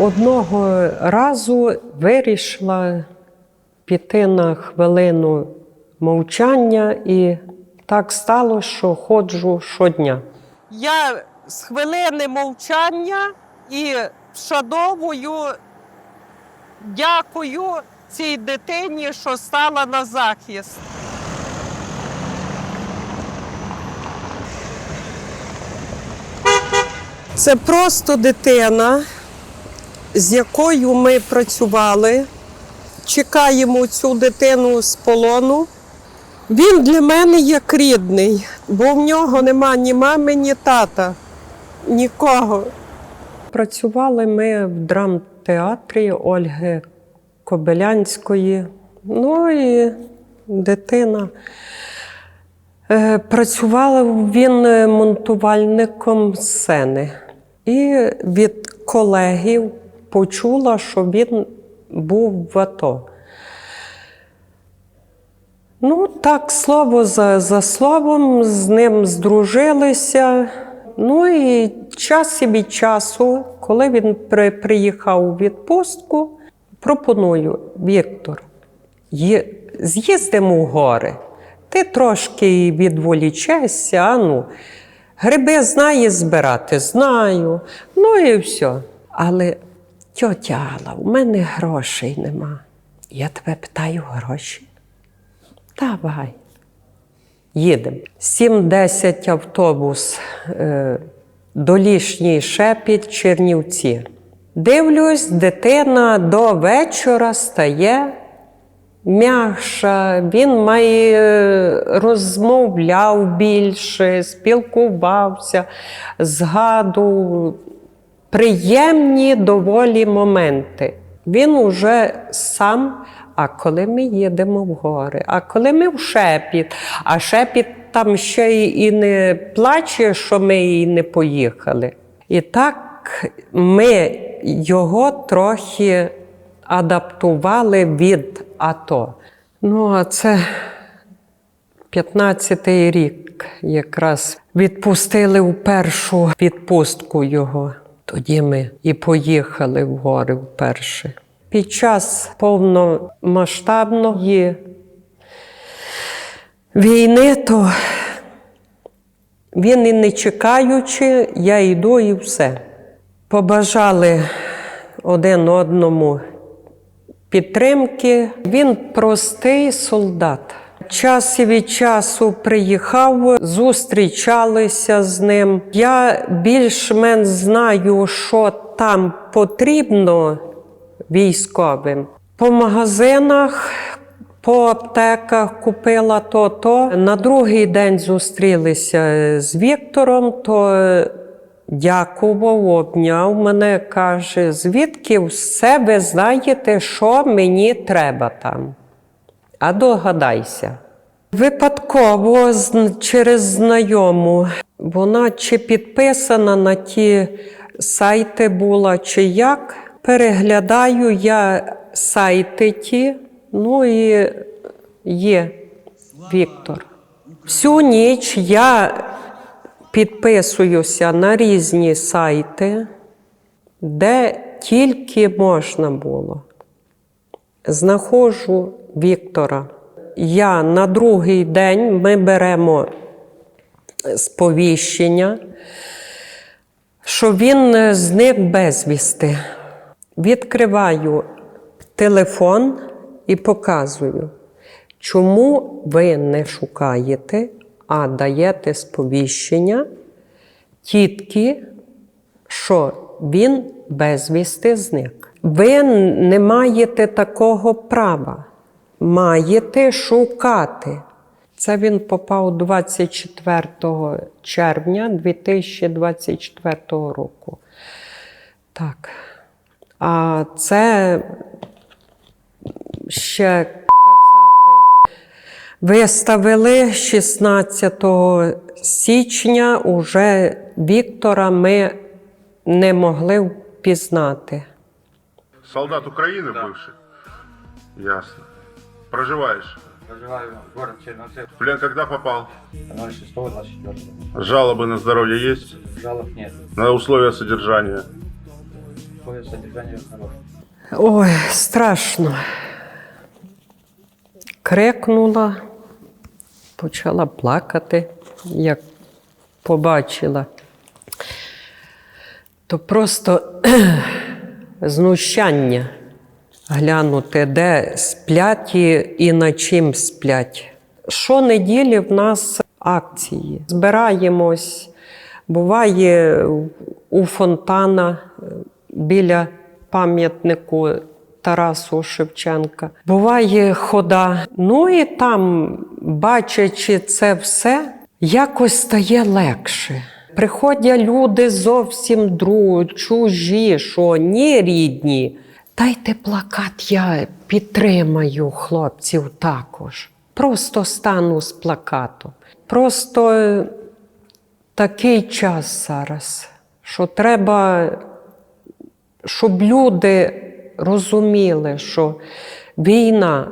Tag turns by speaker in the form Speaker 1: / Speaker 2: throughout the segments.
Speaker 1: Одного разу вирішила піти на хвилину мовчання, і так стало, що ходжу щодня. Я з хвилини мовчання і вшановую, дякую цій дитині, що стала на захист. Це просто дитина, з якою ми працювали. Чекаємо цю дитину з полону. Він для мене як рідний, бо в нього нема ні мами, ні тата, нікого. Працювали ми в драмтеатрі Ольги Кобилянської. Ну і дитина. Е, Працював він монтувальником сцени. І від колегів почула, що він був в АТО. Ну, так, слово за, за словом, з ним здружилися. Ну і час від часу, коли він при, приїхав у відпустку, пропоную, Віктор, з'їздимо в гори. Ти трошки відволічешся, а ну, гриби знає збирати, знаю. Ну і все. Але тьотя Алла, у мене грошей нема. Я тебе питаю гроші. Давай. Їдемо. 7-10 автобус, е, долішній шепіт, Чернівці. Дивлюсь, дитина до вечора стає м'якша, він має е, розмовляв більше, спілкувався, згадував приємні доволі моменти. Він уже сам. А коли ми їдемо в гори, а коли ми в шепіт, а шепіт там ще і не плаче, що ми і не поїхали. І так ми його трохи адаптували від АТО. Ну, а це 15-й рік якраз відпустили у першу відпустку його. Тоді ми і поїхали в гори вперше. Під час повномасштабної війни, то він і не чекаючи, я йду і все. Побажали один одному підтримки. Він простий солдат. Час від часу приїхав, зустрічалися з ним. Я більш-менш знаю, що там потрібно військовим. По магазинах, по аптеках купила то-то. На другий день зустрілися з Віктором, то дякував, обняв мене, каже, звідки все ви знаєте, що мені треба там. А догадайся. Випадково через знайому вона чи підписана на ті сайти була, чи як. Переглядаю я сайти ті, ну і є Віктор. Всю ніч я підписуюся на різні сайти, де тільки можна було. Знаходжу Віктора. Я на другий день ми беремо сповіщення, що він зник безвісти. Відкриваю телефон і показую, чому ви не шукаєте, а даєте сповіщення тітки, що він безвісти зник. Ви не маєте такого права. Маєте шукати. Це він попав 24 червня 2024 року. Так. А це ще кацапи виставили 16 січня. Уже Віктора ми не могли впізнати.
Speaker 2: Солдат Украины бывший? Ясно. Проживаешь?
Speaker 3: Проживаю в город Черновцы.
Speaker 2: В плен когда попал?
Speaker 3: 06-24.
Speaker 2: Жалобы на здоровье есть?
Speaker 3: Жалоб нет.
Speaker 2: На условия содержания?
Speaker 3: По условия содержания хорошие.
Speaker 1: Ой, страшно. Крикнула, почала плакати, як побачила. То просто знущання глянути, де сплять і, і на чим сплять. Щонеділі в нас акції. Збираємось, буває у фонтана е, біля пам'ятнику Тарасу Шевченка. Буває хода. Ну і там, бачачи це все, якось стає легше. Приходять люди зовсім другі, чужі, що ні рідні. Дайте плакат, я підтримаю хлопців також. Просто стану з плакатом. Просто е, такий час зараз, що треба щоб люди розуміли, що війна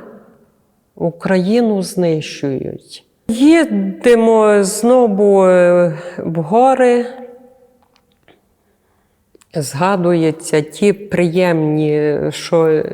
Speaker 1: Україну знищують. Їдемо знову е, в гори. Згадується ті приємні, що е,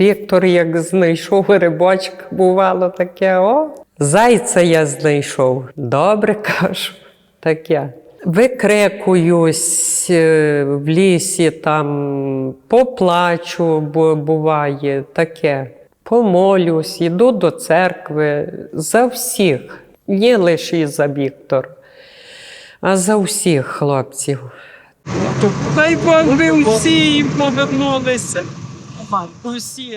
Speaker 1: Віктор, як знайшов рибачка, бувало таке, о, зайця я знайшов. Добре кажу, таке. Викрикуюсь е, в лісі, там поплачу, бо буває таке. Помолюсь, іду до церкви за всіх, не лише за Віктора, а за всіх хлопців.
Speaker 4: Хай Бог ви всі повернулися. Усі.